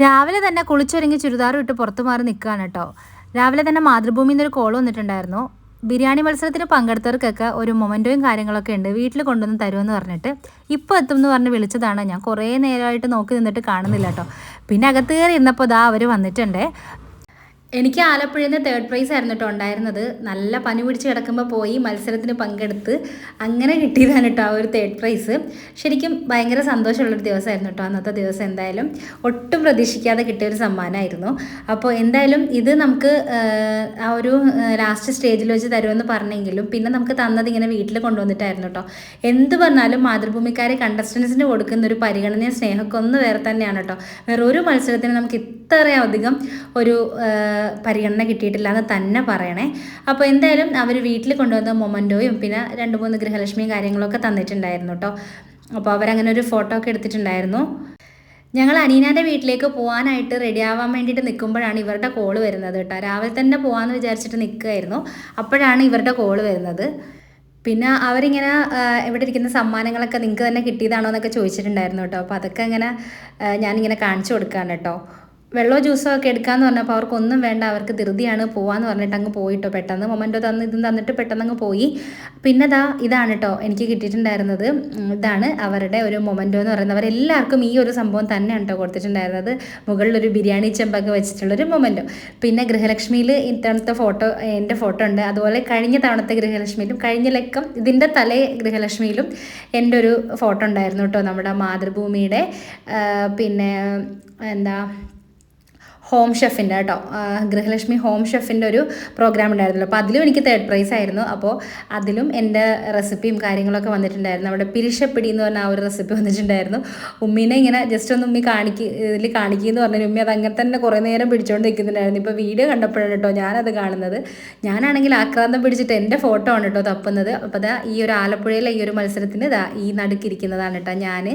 രാവിലെ തന്നെ കുളിച്ചൊരുങ്ങി ചുരിദാറും ഇട്ട് പുറത്തു മാറി നിൽക്കുകയാണ് കേട്ടോ. രാവിലെ തന്നെ മാതൃഭൂമിയിൽ നിന്നൊരു കോൾ വന്നിട്ടുണ്ടായിരുന്നു. ബിരിയാണി മത്സരത്തിന് പങ്കെടുത്തവർക്കൊക്കെ ഒരു മൊമെന്റോയും കാര്യങ്ങളൊക്കെ ഉണ്ട്. വീട്ടിൽ കൊണ്ടുവന്ന് തരുമെന്ന് പറഞ്ഞിട്ട് ഇപ്പോൾ എത്തും എന്ന് പറഞ്ഞ് വിളിച്ചതാണ്. ഞാൻ കുറേ നേരമായിട്ട് നോക്കി നിന്നിട്ട് കാണുന്നില്ല കേട്ടോ. പിന്നെ അകത്ത് കയറി ഇരുന്നപ്പോൾ ദാ അവർ വന്നിട്ടുണ്ട്. എനിക്ക് ആലപ്പുഴയിൽ നിന്ന് തേർഡ് പ്രൈസ് ആയിരുന്നു കേട്ടോ ഉണ്ടായിരുന്നത്. നല്ല പനി പിടിച്ച് കിടക്കുമ്പോൾ പോയി മത്സരത്തിന് പങ്കെടുത്ത് അങ്ങനെ കിട്ടിയതാണ് കേട്ടോ ആ ഒരു തേർഡ് പ്രൈസ് ശരിക്കും ഭയങ്കര സന്തോഷമുള്ളൊരു ദിവസമായിരുന്നു കേട്ടോ അന്നത്തെ ദിവസം എന്തായാലും. ഒട്ടും പ്രതീക്ഷിക്കാതെ കിട്ടിയ ഒരു സമ്മാനമായിരുന്നു. അപ്പോൾ എന്തായാലും ഇത് നമുക്ക് ആ ഒരു ലാസ്റ്റ് സ്റ്റേജിൽ വെച്ച് തരുമെന്ന് പറഞ്ഞെങ്കിലും പിന്നെ നമുക്ക് തന്നത് ഇങ്ങനെ വീട്ടിൽ കൊണ്ടുവന്നിട്ടായിരുന്നു കേട്ടോ എന്ത് പറഞ്ഞാലും മാതൃഭൂമിക്കാരെ കണ്ടസ്റ്റൻസിന് കൊടുക്കുന്ന ഒരു പരിഗണനയും സ്നേഹമൊക്കെ ഒന്ന് വേറെ തന്നെയാണ് കേട്ടോ വേറെ ഒരു മത്സരത്തിന് നമുക്ക് ഇത്രയധികം ഒരു പരിഗണന കിട്ടിയിട്ടില്ല എന്ന് തന്നെ പറയണേ. അപ്പോൾ എന്തായാലും അവർ വീട്ടിൽ കൊണ്ടുവന്ന മൊമന്റോയും പിന്നെ രണ്ട് മൂന്ന് ഗൃഹലക്ഷ്മിയും കാര്യങ്ങളൊക്കെ തന്നിട്ടുണ്ടായിരുന്നു കേട്ടോ. അപ്പോൾ അവരങ്ങനെ ഒരു ഫോട്ടോ ഒക്കെ എടുത്തിട്ടുണ്ടായിരുന്നു. ഞങ്ങൾ അനീനാന്റെ വീട്ടിലേക്ക് പോകാനായിട്ട് റെഡി ആവാൻ വേണ്ടിയിട്ട് നിൽക്കുമ്പോഴാണ് ഇവരുടെ കോൾ വരുന്നത് കേട്ടോ. രാവിലെ തന്നെ പോകാമെന്ന് വിചാരിച്ചിട്ട് നിൽക്കുമായിരുന്നു അപ്പോഴാണ് ഇവരുടെ കോൾ വരുന്നത്. പിന്നെ അവരിങ്ങനെ ഇവിടെ ഇരിക്കുന്ന സമ്മാനങ്ങളൊക്കെ നിങ്ങൾക്ക് തന്നെ കിട്ടിയതാണോ എന്നൊക്കെ ചോദിച്ചിട്ടുണ്ടായിരുന്നു കേട്ടോ. അപ്പോൾ അതൊക്കെ ഇങ്ങനെ ആ, ഞാനിങ്ങനെ കാണിച്ചു കൊടുക്കുകയാണ് കേട്ടോ. വെള്ളമോ ജ്യൂസോ ഒക്കെ എടുക്കാമെന്ന് പറഞ്ഞപ്പോൾ അവർക്കൊന്നും വേണ്ട അവർക്ക് ധൃതിയാണ് പോവാന്ന് പറഞ്ഞിട്ട് അങ്ങ് പോയിട്ടോ പെട്ടെന്ന്. മൊമെന്റോ തന്ന് ഇതും തന്നിട്ട് പെട്ടെന്ന് അങ്ങ് പോയി. പിന്നെ ദാ ഇതാണ് കേട്ടോ എനിക്ക് കിട്ടിയിട്ടുണ്ടായിരുന്നത്. ഇതാണ് അവരുടെ ഒരു മൊമെന്റോ എന്ന് പറയുന്നത്. അവരെല്ലാവർക്കും ഈ ഒരു സംഭവം തന്നെയാണ് കേട്ടോ കൊടുത്തിട്ടുണ്ടായിരുന്നത്. മുകളിലൊരു ബിരിയാണി ചെമ്പൊക്കെ വെച്ചിട്ടുള്ളൊരു മൊമെന്റോ പിന്നെ ഗൃഹലക്ഷ്മിയിൽ ഇത്തവണത്തെ ഫോട്ടോ എന്റെ ഫോട്ടോ ഉണ്ട്. അതുപോലെ കഴിഞ്ഞ തവണത്തെ ഗൃഹലക്ഷ്മിയിലും കഴിഞ്ഞ ലക്കം ഇതിന്റെ തലേ ഗൃഹലക്ഷ്മിയിലും എന്റെ ഒരു ഫോട്ടോ ഉണ്ടായിരുന്നു കേട്ടോ നമ്മുടെ മാതൃഭൂമിയുടെ. പിന്നെ എന്താ ഹോം ഷെഫിന്റെ കേട്ടോ. ഗൃഹലക്ഷ്മി ഹോം ഷെഫിന്റെ ഒരു പ്രോഗ്രാം ഉണ്ടായിരുന്നല്ലോ. അപ്പോൾ അതിലും എനിക്ക് തേർഡ് പ്രൈസ് ആയിരുന്നു. അപ്പോൾ അതിലും എന്റെ റെസിപ്പിയും കാര്യങ്ങളൊക്കെ വന്നിട്ടുണ്ടായിരുന്നു. അവിടെ പിരിശപ്പിടി എന്ന് പറഞ്ഞ ആ ഒരു റെസിപ്പി വന്നിട്ടുണ്ടായിരുന്നു. ഉമ്മീനെ ഇങ്ങനെ ജസ്റ്റ് ഒന്ന് ഉമ്മി കാണിക്കും ഇതിൽ കാണിക്കുക എന്ന് പറഞ്ഞാൽ ഉമ്മി അത് അങ്ങനെ തന്നെ കുറേ നേരം പിടിച്ചുകൊണ്ട് നിൽക്കുന്നുണ്ടായിരുന്നു ഇപ്പോൾ വീഡിയോ കണ്ടപ്പോഴാണ് കേട്ടോ ഞാനത് കാണുന്നത്. ഞാനാണെങ്കിൽ ആക്രാന്തം പിടിച്ചിട്ട് എന്റെ ഫോട്ടോ ആണ് കേട്ടോ തപ്പുന്നത്. അപ്പോൾ അതാ ഈ ഒരു ആലപ്പുഴയിലെ ഈ ഒരു മത്സരത്തിന് ഇതാ ഈ നടുക്കിരിക്കുന്നതാണ് കേട്ടോ ഞാൻ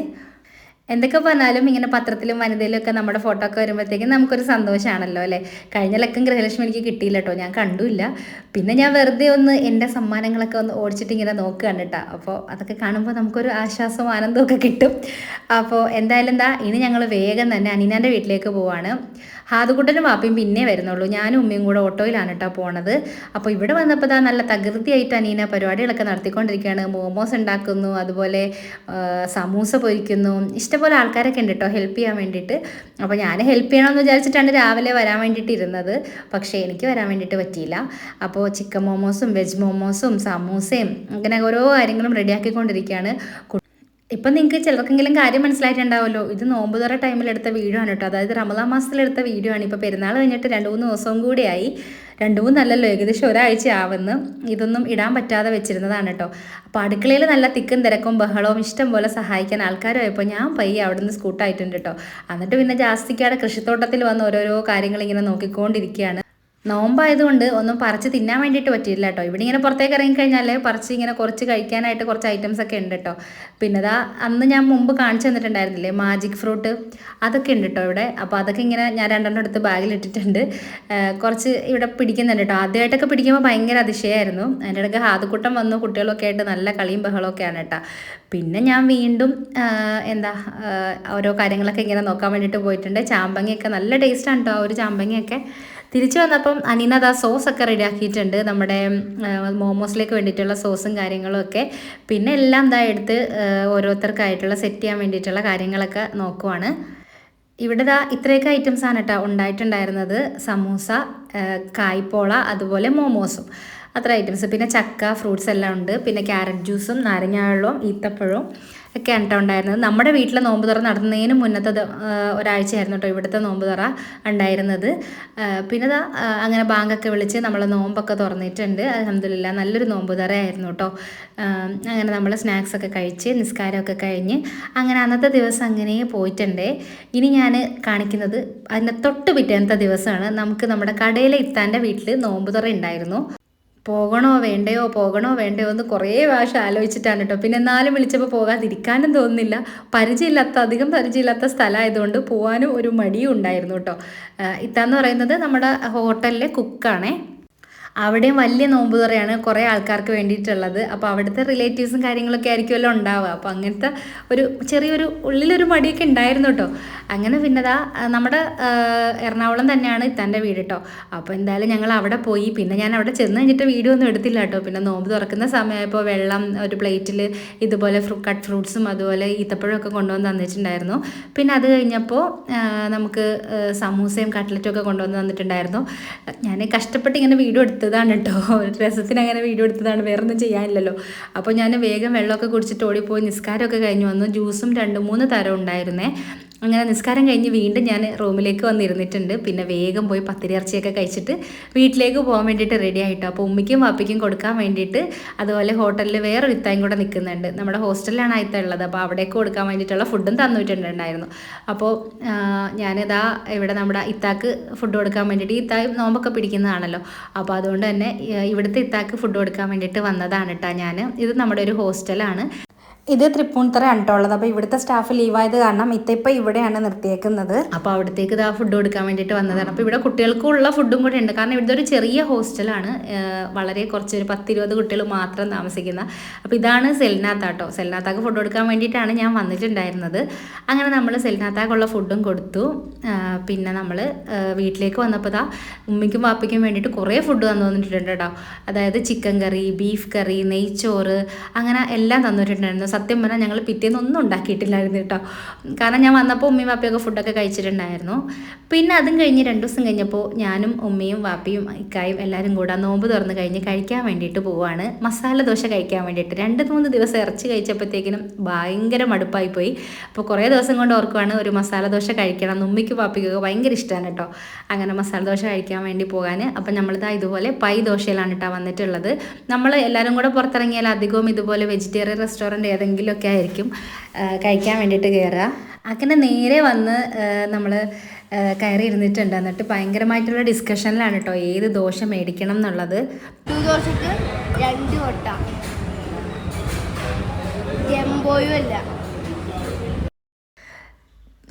എന്തൊക്കെ പറഞ്ഞാലും ഇങ്ങനെ പത്രത്തിലും വനിതയിലും ഒക്കെ നമ്മുടെ ഫോട്ടോ ഒക്കെ വരുമ്പോഴത്തേക്കും നമുക്കൊരു സന്തോഷമാണല്ലോ അല്ലേ? കഴിഞ്ഞ ലക്കം ഗൃഹലക്ഷ്മി എനിക്ക് കിട്ടിയില്ല കേട്ടോ ഞാൻ കണ്ടില്ല. പിന്നെ ഞാൻ വെറുതെ ഒന്ന് എന്റെ സമ്മാനങ്ങളൊക്കെ ഒന്ന് ഓടിച്ചിട്ട് ഇങ്ങനെ നോക്കുകയാണ് കേട്ടോ അപ്പോൾ അതൊക്കെ കാണുമ്പോൾ നമുക്കൊരു ആശ്വാസം ആനന്ദവും ഒക്കെ കിട്ടും. അപ്പോൾ എന്തായാലും എന്താ ഇനി ഞങ്ങൾ വേഗം തന്നെ അനീനാന്റെ വീട്ടിലേക്ക് പോവാണ്. ഹാദുകുട്ടനും വാപ്പയും പിന്നെ വരുന്നുള്ളൂ. ഞാനും ഉമ്മയും കൂടെ ഓട്ടോയിലാണ് കേട്ടോ പോണത്. അപ്പോൾ ഇവിടെ വന്നപ്പോൾ ദാ നല്ല തകൃതിയായിട്ട് അനീന പരിപാടികളൊക്കെ നടത്തിക്കൊണ്ടിരിക്കുകയാണ്. മോമോസ് ഉണ്ടാക്കുന്നു അതുപോലെ സമൂസ പൊരിക്കുന്നു. ഇഷ്ടംപോലെ ആൾക്കാരൊക്കെ ഉണ്ട് കേട്ടോ ഹെൽപ്പ് ചെയ്യാൻ വേണ്ടിയിട്ട്. അപ്പോൾ ഞാൻ ഹെൽപ്പ് ചെയ്യണമെന്ന് വിചാരിച്ചിട്ടാണ് രാവിലെ വരാൻ വേണ്ടിയിട്ട് ഇരുന്നത് പക്ഷേ എനിക്ക് വരാൻ വേണ്ടിയിട്ട് പറ്റിയില്ല. അപ്പോൾ ചിക്കൻ മോമോസും വെജ് മോമോസും സമൂസയും അങ്ങനെ ഓരോ കാര്യങ്ങളും റെഡിയാക്കിക്കൊണ്ടിരിക്കുകയാണ് ഇപ്പം നിങ്ങൾക്ക് ചിലർക്കെങ്കിലും കാര്യം മനസ്സിലായിട്ടുണ്ടാവുമല്ലോ. ഇത് നോമ്പ് തുറ ടൈമിൽ എടുത്ത വീഡിയോ ആണ് കേട്ടോ അതായത് റമദാ മാസത്തിലെടുത്ത വീഡിയോ ആണ്. ഇപ്പോൾ പെരുന്നാൾ കഴിഞ്ഞിട്ട് രണ്ട് മൂന്ന് ദിവസവും കൂടിയായി. രണ്ട് മൂന്നല്ലല്ലോ ഏകദേശം ഒരാഴ്ച ആവുന്നു ഇതൊന്നും ഇടാൻ പറ്റാതെ വെച്ചിരുന്നതാണ് കേട്ടോ അപ്പോൾ അടുക്കളയിൽ നല്ല തിക്കും തിരക്കും ബഹളവും ഇഷ്ടം പോലെ സഹായിക്കാൻ ആൾക്കാരായപ്പോൾ ഞാൻ പയ്യെ അവിടെ നിന്ന് സ്കൂട്ടായിട്ടുണ്ട് കേട്ടോ എന്നിട്ട് പിന്നെ ജാസ്തിക്കാടെ കൃഷിത്തോട്ടത്തിൽ വന്ന് ഓരോരോ കാര്യങ്ങൾ ഇങ്ങനെ നോക്കിക്കൊണ്ടിരിക്കുകയാണ്. നോമ്പായതുകൊണ്ട് ഒന്നും പറിച്ച് തിന്നാൻ വേണ്ടിയിട്ട് പറ്റിയില്ല കേട്ടോ ഇവിടെ ഇങ്ങനെ പുറത്തേക്ക് ഇറങ്ങിക്കഴിഞ്ഞാൽ പറിച്ച് ഇങ്ങനെ കുറച്ച് കഴിക്കാനായിട്ട് കുറച്ച് ഐറ്റംസ് ഒക്കെ ഉണ്ട് കേട്ടോ പിന്നെ അതാ അന്ന് ഞാൻ മുമ്പ് കാണിച്ചു തന്നിട്ടുണ്ടായിരുന്നില്ലേ മാജിക് ഫ്രൂട്ട് അതൊക്കെ ഉണ്ട് കേട്ടോ ഇവിടെ. അപ്പോൾ അതൊക്കെ ഇങ്ങനെ ഞാൻ രണ്ടെണ്ണം എടുത്ത് ബാഗിൽ ഇട്ടിട്ടുണ്ട്. കുറച്ച് ഇവിടെ പിടിക്കുന്നുണ്ട് കേട്ടോ ആദ്യമായിട്ടൊക്കെ പിടിക്കുമ്പോൾ ഭയങ്കര അതിശയമായിരുന്നു അതിന്റെ ഇടയ്ക്ക് ഹാതുക്കൂട്ടം വന്നു കുട്ടികളൊക്കെ ആയിട്ട് നല്ല കളിയും ബഹളമൊക്കെയാണ് കേട്ടോ പിന്നെ ഞാൻ വീണ്ടും എന്താ ഓരോ കാര്യങ്ങളൊക്കെ ഇങ്ങനെ നോക്കാൻ വേണ്ടിയിട്ട് പോയിട്ടുണ്ട്. ചാമ്പങ്ങയൊക്കെ നല്ല ടേസ്റ്റാണ് കേട്ടോ ആ ഒരു ചാമ്പങ്ങയൊക്കെ. തിരിച്ചു വന്നപ്പം അനീന ആ സോസ് ഒക്കെ റെഡിയാക്കിയിട്ടുണ്ട്. നമ്മുടെ ആ, മോമോസിലേക്ക് വേണ്ടിയിട്ടുള്ള സോസും കാര്യങ്ങളും ഒക്കെ. പിന്നെ എല്ലാം ദാ എടുത്ത് ആ, ഓരോരുത്തർക്കായിട്ടുള്ള സെറ്റ് ചെയ്യാൻ വേണ്ടിയിട്ടുള്ള കാര്യങ്ങളൊക്കെ നോക്കുവാണ്. ഇവിടെ ദാ ഇത്രയൊക്കെ ആണ് കേട്ടോ ഉണ്ടായിട്ടുണ്ടായിരുന്നത്. സമൂസ ആ, കായ്പോള അതുപോലെ മോമോസും. അത്ര ഐറ്റംസ് പിന്നെ ചക്ക ഫ്രൂട്ട്സ് എല്ലാം ഉണ്ട്. പിന്നെ ക്യാരറ്റ് ജ്യൂസും നാരങ്ങാവെള്ളവും ഈത്തപ്പഴവും. കേട്ടോ ഉണ്ടായിരുന്നത്. നമ്മുടെ വീട്ടിലെ നോമ്പ് തുറ നടന്നതിന് മുന്നത്തെ ഒരാഴ്ചയായിരുന്നു കേട്ടോ ഇവിടുത്തെ നോമ്പ് തുറ ഉണ്ടായിരുന്നത്. പിന്നെ അങ്ങനെ ബാങ്കൊക്കെ വിളിച്ച് നമ്മൾ നോമ്പൊക്കെ തുറന്നിട്ടുണ്ട്. അലഹമില്ല നല്ലൊരു നോമ്പ് തുറയായിരുന്നു കേട്ടോ അങ്ങനെ നമ്മൾ സ്നാക്സ് ഒക്കെ കഴിച്ച് നിസ്കാരമൊക്കെ കഴിഞ്ഞ് അങ്ങനെ അന്നത്തെ ദിവസം അങ്ങനെ പോയിട്ടുണ്ട്. ഇനി ഞാൻ കാണിക്കുന്നത് അതിന്റെ തൊട്ട് പിറ്റേന്നത്തെ ദിവസമാണ്. നമുക്ക് നമ്മുടെ കടയിലെ ഇത്താന്റെ വീട്ടിൽ നോമ്പ് തുറ ഉണ്ടായിരുന്നു. പോകണോ വേണ്ടയോ പോകണോ വേണ്ടയോ എന്ന് കുറേ പ്രാവശ്യം ആലോചിച്ചിട്ടാണ് കേട്ടോ. പിന്നെ എന്നാലും വിളിച്ചപ്പോൾ പോകാതിരിക്കാനും തോന്നുന്നില്ല. പരിചയമില്ലാത്ത അധികം പരിചയമില്ലാത്ത സ്ഥലമായതുകൊണ്ട് പോകാനും ഒരു മടിയും ഉണ്ടായിരുന്നു കേട്ടോ. ഇത്താന്ന് പറയുന്നത് നമ്മുടെ ഹോട്ടലിലെ കുക്കാണേ അവിടെയും വലിയ നോമ്പ് തുറയാണ് കുറേ ആൾക്കാർക്ക് വേണ്ടിയിട്ടുള്ളത്. അപ്പോൾ അവിടുത്തെ റിലേറ്റീവ്സും കാര്യങ്ങളൊക്കെ ആയിരിക്കുമല്ലോ ഉണ്ടാവുക. അപ്പോൾ അങ്ങനത്തെ ഒരു ചെറിയൊരു ഉള്ളിലൊരു മടിയൊക്കെ ഉണ്ടായിരുന്നു കേട്ടോ അങ്ങനെ പിന്നെ ദാ നമ്മുടെ എറണാകുളം തന്നെയാണ് ഇത്താന്റെ വീട് കേട്ടോ അപ്പോൾ എന്തായാലും ഞങ്ങൾ അവിടെ പോയി. പിന്നെ ഞാൻ അവിടെ ചെന്ന് കഴിഞ്ഞിട്ട് വീഡിയോ ഒന്നും എടുത്തില്ല കേട്ടോ പിന്നെ നോമ്പ് തുറക്കുന്ന സമയമായപ്പോൾ വെള്ളം ഒരു പ്ലേറ്റിൽ ഇതുപോലെ ഫ്രൂ കട്ട് ഫ്രൂട്ട്സും അതുപോലെ ഈത്തപ്പഴമൊക്കെ കൊണ്ടുവന്ന് തന്നിട്ടുണ്ടായിരുന്നു. പിന്നെ അത് കഴിഞ്ഞപ്പോൾ നമുക്ക് സമൂസയും കട്ട്ലറ്റും ഒക്കെ കൊണ്ടുവന്ന് തന്നിട്ടുണ്ടായിരുന്നു. ഞാൻ കഷ്ടപ്പെട്ട് ഇങ്ങനെ വീഡിയോ എടുത്ത് എടുത്തതാണ് കേട്ടോ രസത്തിന് അങ്ങനെ വീഡിയോ എടുത്തതാണ്. വേറെ ഒന്നും ചെയ്യാനില്ലല്ലോ. അപ്പോൾ ഞാൻ വേഗം വെള്ളമൊക്കെ കുടിച്ചിട്ട് ഓടിപ്പോയി നിസ്കാരമൊക്കെ കഴിഞ്ഞ് വന്നു. ജ്യൂസും രണ്ട് മൂന്ന് തരം ഉണ്ടായിരുന്നേ. അങ്ങനെ നിസ്കാരം കഴിഞ്ഞ് വീണ്ടും ഞാൻ റൂമിലേക്ക് വന്നിരുന്നിട്ടുണ്ട്. പിന്നെ വേഗം പോയി പത്തിരി ഇറച്ചിയൊക്കെ കഴിച്ചിട്ട് വീട്ടിലേക്ക് പോകാൻ വേണ്ടിയിട്ട് റെഡി ആയിട്ടോ. അപ്പോൾ ഉമ്മയ്ക്കും വാപ്പയ്ക്കും കൊടുക്കാൻ വേണ്ടിയിട്ട് അതുപോലെ ഹോട്ടലിൽ വേറെ ഇത്തായും കൂടെ നിൽക്കുന്നുണ്ട്. നമ്മുടെ ഹോസ്റ്റലിലാണ് അയത്ത ഉള്ളത്. അപ്പോൾ അവിടേക്ക് കൊടുക്കാൻ വേണ്ടിയിട്ടുള്ള ഫുഡും തന്നിട്ടുണ്ടായിരുന്നു അപ്പോൾ ഞാനിതാ ഇവിടെ നമ്മുടെ ഇത്താക്ക് ഫുഡ് കൊടുക്കാൻ വേണ്ടിയിട്ട് ഇത്തായും നോമ്പൊക്കെ പിടിക്കുന്നതാണല്ലോ. അപ്പോൾ അതുകൊണ്ട് തന്നെ ഇവിടുത്തെ ഇത്താക്ക് ഫുഡ് കൊടുക്കാൻ വേണ്ടിയിട്ട് വന്നതാണ് കേട്ടോ ഞാൻ ഇത് നമ്മുടെ ഒരു ഹോസ്റ്റലാണ് ഇത് തൃപ്പൂണിത്തറയാണ് കേട്ടോ ഉള്ളത് അപ്പോൾ ഇവിടുത്തെ സ്റ്റാഫ് ലീവായത് കാരണം ഇത്തിപ്പോൾ ഇവിടെയാണ് നിർത്തിയേക്കുന്നത്. അപ്പോൾ അവിടത്തേക്ക് ഇതാ ഫുഡ് കൊടുക്കാൻ വേണ്ടിട്ട് വന്നതാണ്. അപ്പോൾ ഇവിടെ കുട്ടികൾക്കുള്ള ഫുഡും കൂടെ ഉണ്ട്. കാരണം ഇവിടുത്തെ ഒരു ചെറിയ ഹോസ്റ്റലാണ് വളരെ കുറച്ച് ഒരു പത്തിരുപത് കുട്ടികൾ മാത്രം താമസിക്കുന്ന. അപ്പോൾ ഇതാണ് സെൽനാത്ത കേട്ടോ സെൽനാത്താക്ക് ഫുഡ് കൊടുക്കാൻ വേണ്ടിയിട്ടാണ് ഞാൻ വന്നിട്ടുണ്ടായിരുന്നത്. അങ്ങനെ നമ്മൾ സെൽനാത്താക്കുള്ള ഫുഡും കൊടുത്തു. പിന്നെ നമ്മൾ വീട്ടിലേക്ക് വന്നപ്പോൾ ദാ ഉമ്മിക്കും പാപ്പയ്ക്കും വേണ്ടിയിട്ട് കുറേ ഫുഡ് തന്നു തന്നിട്ടുണ്ട് കേട്ടോ അതായത് ചിക്കൻ കറി ബീഫ് കറി നെയ്ച്ചോറ് അങ്ങനെ എല്ലാം തന്നിട്ടുണ്ടായിരുന്നു. സത്യം പറഞ്ഞാൽ ഞങ്ങൾ പിറ്റേന്ന് ഒന്നും ഉണ്ടാക്കിയിട്ടില്ലായിരുന്നു കേട്ടോ. കാരണം ഞാൻ വന്നപ്പോൾ ഉമ്മയും വാപ്പയൊക്കെ ഫുഡൊക്കെ കഴിച്ചിട്ടുണ്ടായിരുന്നു. പിന്നെ അതും കഴിഞ്ഞ് രണ്ട് ദിവസം കഴിഞ്ഞപ്പോൾ ഞാനും ഉമ്മയും വാപ്പയും ഇക്കായും എല്ലാവരും കൂടെ നോമ്പ് തുറന്ന് കഴിഞ്ഞ് കഴിക്കാൻ വേണ്ടിയിട്ട് പോവാണ്. മസാല ദോശ കഴിക്കാൻ വേണ്ടിയിട്ട്. രണ്ട് മൂന്ന് ദിവസം ഇറച്ചി കഴിച്ചപ്പോഴത്തേക്കിനും ഭയങ്കര മടുപ്പായി പോയി. അപ്പോൾ കുറേ ദിവസം കൊണ്ട് ഓർക്കുവാണ് ഒരു മസാല ദോശ കഴിക്കണം ഉമ്മിക്കും വാപ്പിക്കൊക്കെ ഭയങ്കര ഇഷ്ടമാണ് കേട്ടോ അങ്ങനെ മസാല ദോശ കഴിക്കാൻ വേണ്ടി പോകാൻ അപ്പം നമ്മളിതാ ഇതുപോലെ പൈ ദോശയിലാണ് കേട്ടോ വന്നിട്ടുള്ളത്. നമ്മൾ എല്ലാവരും കൂടെ പുറത്തിറങ്ങിയാൽ അധികവും ഇതുപോലെ വെജിറ്റേറിയൻ റെസ്റ്റോറന്റ് ഏതെങ്കിലും എന്തെങ്കിലുമൊക്കെ ആയിരിക്കും കഴിക്കാൻ വേണ്ടിയിട്ട് കയറുക. അങ്ങനെ നേരെ വന്ന് നമ്മൾ കയറി ഇരുന്നിട്ടുണ്ട് എന്നിട്ട് ഭയങ്കരമായിട്ടുള്ള ഡിസ്കഷനിലാണ് കേട്ടോ ഏത് ദോശ മേടിക്കണം എന്നുള്ളത്. രണ്ട് കൊട്ട ജംബോയും അല്ല.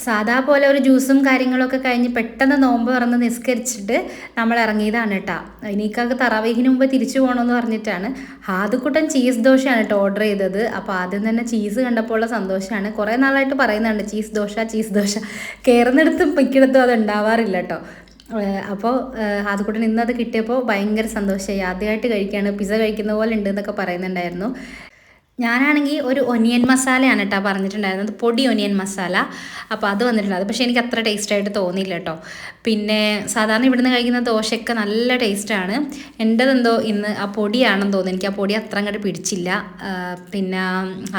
സാധാ പോലെ ഒരു ജ്യൂസും കാര്യങ്ങളൊക്കെ കഴിഞ്ഞ് പെട്ടെന്ന് നോമ്പ് തുറന്ന് നിസ്കരിച്ചിട്ട് നമ്മൾ ഇറങ്ങിയതാണ് കേട്ടോ. എനിക്കൊക്കെ തറവീഹിന് മുമ്പ് തിരിച്ചു പോകണമെന്ന് പറഞ്ഞിട്ടാണ്. ഹാദുക്കുട്ടൻ ചീസ് ദോശയാണ് കേട്ടോ ഓർഡർ ചെയ്തത്. അപ്പോൾ ആദ്യം തന്നെ ചീസ് കണ്ടപ്പോൾ ഉള്ള സന്തോഷമാണ്. കുറേ നാളായിട്ട് പറയുന്നുണ്ട് ചീസ് ദോശ ചീസ് ദോശ. കയറുന്നിടത്തും മിക്കിടത്തും അത് ഉണ്ടാവാറില്ല കേട്ടോ. അപ്പോൾ ഹാദുക്കുട്ടൻ ഇന്നത് കിട്ടിയപ്പോൾ ഭയങ്കര സന്തോഷമായി. ആദ്യമായിട്ട് കഴിക്കുകയാണ്. പിസ്സ കഴിക്കുന്ന പോലെ ഉണ്ട് എന്നൊക്കെ പറയുന്നുണ്ടായിരുന്നു. ഞാനാണെങ്കിൽ ഒരു ഒനിയൻ മസാലയാണ് കേട്ടോ പറഞ്ഞിട്ടുണ്ടായിരുന്നത്. പൊടി ഒനിയൻ മസാല അപ്പോൾ അത് വന്നിട്ടുണ്ട്. അത് പക്ഷേ എനിക്ക് അത്ര ടേസ്റ്റ് ആയിട്ട് തോന്നിയില്ല കേട്ടോ പിന്നെ സാധാരണ ഇവിടുന്ന് കഴിക്കുന്ന ദോശയൊക്കെ നല്ല ടേസ്റ്റാണ് എന്റെതെന്തോ ഇന്ന് ആ പൊടിയാണെന്ന് തോന്നുന്നു. എനിക്ക് ആ പൊടി അത്ര അങ്ങോട്ട് പിടിച്ചില്ല. പിന്നെ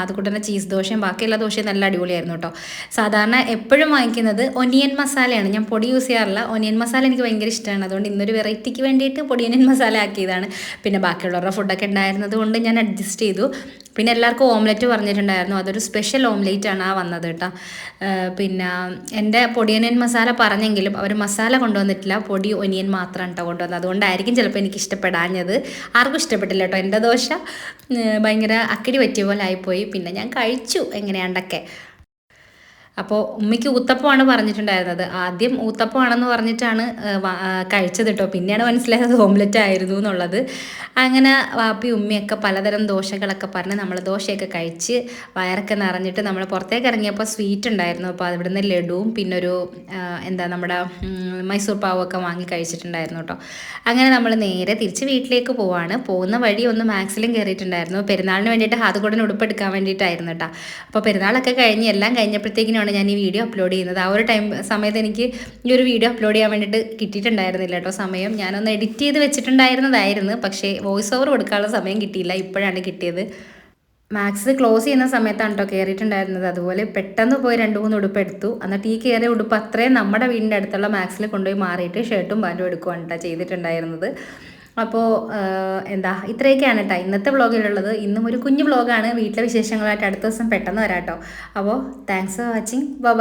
അതുകൊണ്ട് തന്നെ ചീസ് ദോശയും ബാക്കിയുള്ള ദോശയും നല്ല അടിപൊളിയായിരുന്നു കേട്ടോ സാധാരണ എപ്പോഴും വാങ്ങിക്കുന്നത് ഒനിയൻ മസാലയാണ് ഞാൻ പൊടി യൂസ് ചെയ്യാറില്ല. ഒനിയൻ മസാല എനിക്ക് ഭയങ്കര ഇഷ്ടമാണ് അതുകൊണ്ട് ഇന്നൊരു വെറൈറ്റിക്ക് വേണ്ടിയിട്ട് പൊടി ഒനിയൻ മസാല ആക്കിയതാണ്. പിന്നെ ബാക്കിയുള്ളവരുടെ ഫുഡൊക്കെ ഉണ്ടായിരുന്നത് കൊണ്ട് ഞാൻ അഡ്ജസ്റ്റ് ചെയ്തു. പിന്നെ എല്ലാവർക്കും ഓംലെറ്റ് പറഞ്ഞിട്ടുണ്ടായിരുന്നു. അതൊരു സ്പെഷ്യൽ ഓംലെറ്റ് ആണ് ആ വന്നത് കേട്ടോ. പിന്നെ എന്റെ പൊടിയനിയൻ മസാല പറഞ്ഞെങ്കിലും അവർ മസാല കൊണ്ടുവന്നിട്ടില്ല. പൊടി ഒനിയൻ മാത്രമാണ് കേട്ടോ കൊണ്ടുവന്നത്. അതുകൊണ്ടായിരിക്കും ചിലപ്പോൾ എനിക്ക് ഇഷ്ടപ്പെടാഞ്ഞത്. ആർക്കും ഇഷ്ടപ്പെട്ടില്ല കേട്ടോ എന്റെ ദോശ ഭയങ്കര അക്കിടി പറ്റിയ പോലെ ആയിപ്പോയി. പിന്നെ ഞാൻ കഴിച്ചു എങ്ങനെയാണ്ടൊക്കെ. അപ്പോൾ ഉമ്മയ്ക്ക് ഊത്തപ്പമാണ് പറഞ്ഞിട്ടുണ്ടായിരുന്നത്. ആദ്യം ഊത്തപ്പമാണെന്ന് പറഞ്ഞിട്ടാണ് കഴിച്ചത് കേട്ടോ പിന്നെയാണ് മനസ്സിലായത് ഓംലെറ്റ് ആയിരുന്നു എന്നുള്ളത്. അങ്ങനെ വാപ്പി ഉമ്മയൊക്കെ പലതരം ദോശകളൊക്കെ പറഞ്ഞ് നമ്മൾ ദോശയൊക്കെ കഴിച്ച് വയറൊക്കെ നിറഞ്ഞിട്ട് നമ്മൾ പുറത്തേക്ക് ഇറങ്ങിയപ്പോൾ സ്വീറ്റ് ഉണ്ടായിരുന്നു. അപ്പോൾ അവിടുന്ന് ലഡുവും പിന്നെ ഒരു എന്താ നമ്മുടെ മൈസൂർ പാവൊക്കെ വാങ്ങി കഴിച്ചിട്ടുണ്ടായിരുന്നു കേട്ടോ അങ്ങനെ നമ്മൾ നേരെ തിരിച്ച് വീട്ടിലേക്ക് പോവാണ്. പോകുന്ന വഴി ഒന്ന് മാക്സിലും കയറിയിട്ടുണ്ടായിരുന്നു പെരുന്നാളിന് വേണ്ടിയിട്ട് ഹാതുകൂടൻ ഉടുപ്പെടുക്കാൻ വേണ്ടിയിട്ടായിരുന്നു കേട്ടോ അപ്പോൾ പെരുന്നാളൊക്കെ കഴിഞ്ഞ് എല്ലാം കഴിഞ്ഞപ്പോഴത്തേക്കിനാണ് ഞാൻ ഈ വീഡിയോ അപ്ലോഡ് ചെയ്യുന്നത്. ആ ഒരു ടൈം സമയത്ത് എനിക്ക് ഈ ഒരു വീഡിയോ അപ്ലോഡ് ചെയ്യാൻ വേണ്ടിയിട്ട് കിട്ടിയിട്ടുണ്ടായിരുന്നില്ല കേട്ടോ സമയം. ഞാനൊന്ന് എഡിറ്റ് ചെയ്ത് വെച്ചിട്ടുണ്ടായിരുന്നതായിരുന്നു. പക്ഷേ വോയിസ് ഓവർ കൊടുക്കാനുള്ള സമയം കിട്ടിയില്ല. ഇപ്പോഴാണ് കിട്ടിയത്. മാക്സ് ക്ലോസ് ചെയ്യുന്ന സമയത്താണ് കേട്ടോ കയറിയിട്ടുണ്ടായിരുന്നത് അതുപോലെ പെട്ടെന്ന് പോയി രണ്ട് മൂന്ന് ഉടുപ്പ് എടുത്തു. എന്നിട്ട് ഈ കയറിയ ഉടുപ്പ് അത്രയും നമ്മുടെ വീടിന്റെ അടുത്തുള്ള മാക്സിൽ കൊണ്ടുപോയി മാറിയിട്ട് ഷർട്ടും പാന്റും എടുക്കുകയാണ് കേട്ടോ ചെയ്തിട്ടുണ്ടായിരുന്നത്. അപ്പോൾ എന്താ ഇത്രയൊക്കെയാണ് കേട്ടോ ഇന്നത്തെ വ്ളോഗിലുള്ളത്. ഇന്നും ഒരു കുഞ്ഞു വ്ളോഗാണ്. വീട്ടിലെ വിശേഷങ്ങളായിട്ട് അടുത്ത ദിവസം പെട്ടെന്ന് വരാം കേട്ടോ അപ്പോൾ താങ്ക്സ് ഫോർ വാച്ചിങ് ബൈ